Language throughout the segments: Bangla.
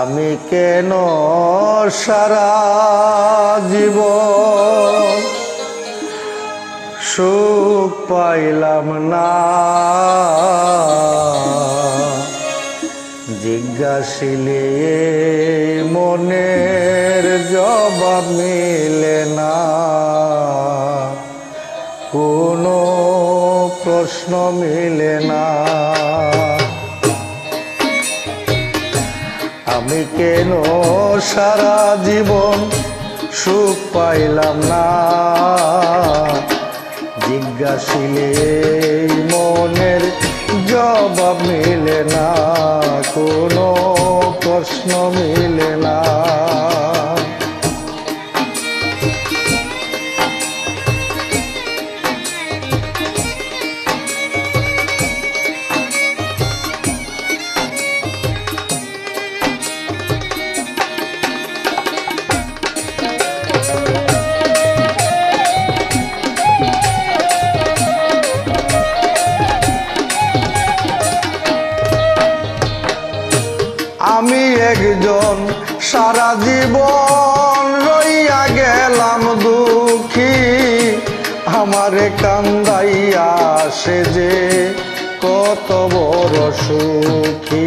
আমি কেন সারা জীব সুখ পাইলাম না? জিজ্ঞাসিলে মনের জবাব মিলে না। কোনো প্রশ্ন মিলে না। আমি কেন সারা জীবন সুখ পাইলাম না? জিজ্ঞাসিলে মনের জবাব মিলে না, কোনো প্রশ্ন মিলে না। আমারে কান্দাইয়া সে যে কত বড় সুখী।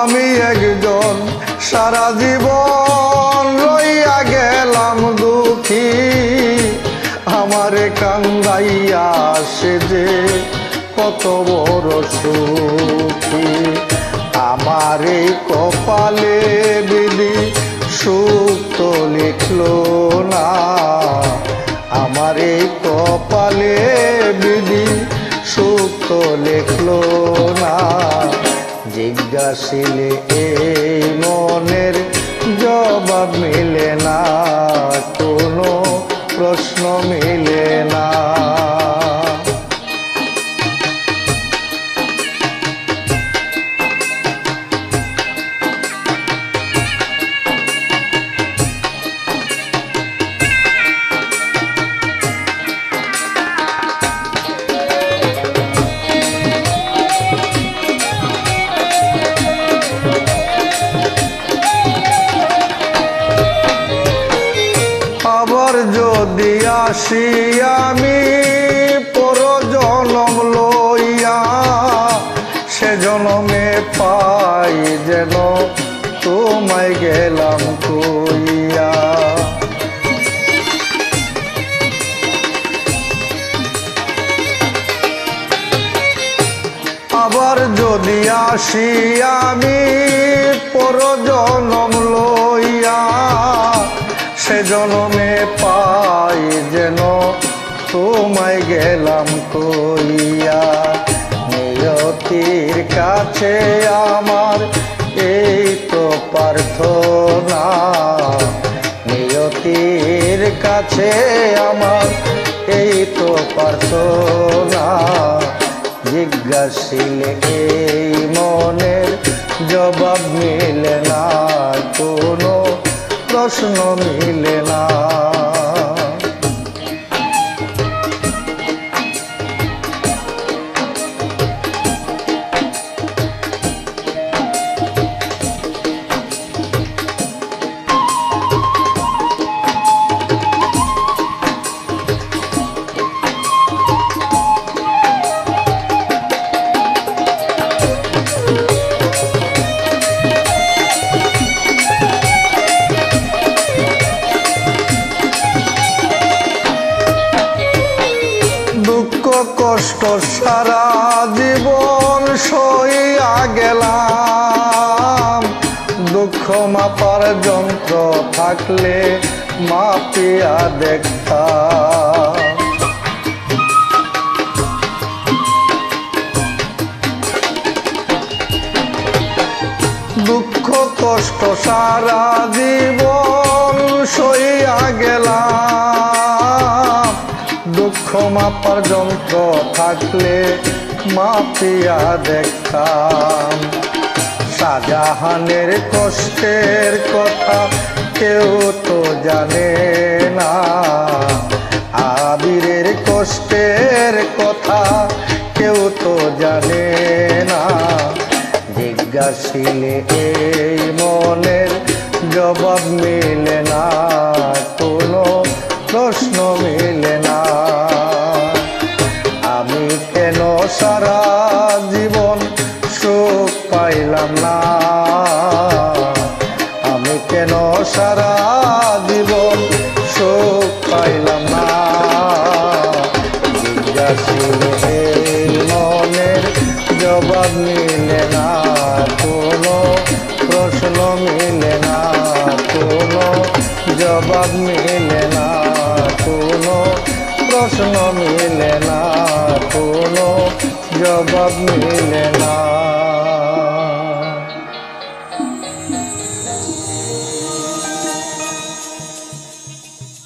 আমি একজন সারা জীবন রইয়া গেলাম দুঃখী। আমারে কান্দাইয়া সে যে কত বড় সুখী। আমারে কপালে বিধি সুখ তো লিখলো না। আমারে কপালে বিধি সুখ তো লিখলো না। জিজ্ঞাসিলে এই মনের জবাব মিলে না, কোনো প্রশ্ন মিলে আসি আমি পর জনম লইয়া, সে জনমে পাই যেন তোমায় গেলাম কইয়া। আবার যদি আসি আমি পর জনম লইয়া, সে জনমে পাই যেন তোমায় গেলাম কইয়া নিয়তির কাছে আমার এই তো প্রার্থনা। নিয়তির কাছে আমার এই তো প্রার্থনা। জিজ্ঞাসিলে এই মনের জবাব মিলে না কোনো প্রশ্ন মিলে না কষ্ট সারা জীবন সইয়া গেলাম। দুঃখ মাপার যন্ত্র থাকলে মাপিয়া দেখতাম। দুঃখ কষ্ট সারা জীবন সইয়া গেলাম। মাপার যন্ত্র থাকলে মাপিয়া দেখতাম। শাহজাহানের কষ্টের কথা কেউ তো জানে না। আবিরের কষ্টের কথা কেউ তো জানে না। জিজ্ঞাসিলে পাইলাম না। আমি কেন সারা জীবন সুখ পাইলাম না? মনের জবাব মিলে না, কোনো প্রশ্ন মিলে না, কোনো জবাব মিলে না, কোনো প্রশ্ন মিলে না, কোনো জবাব মিলে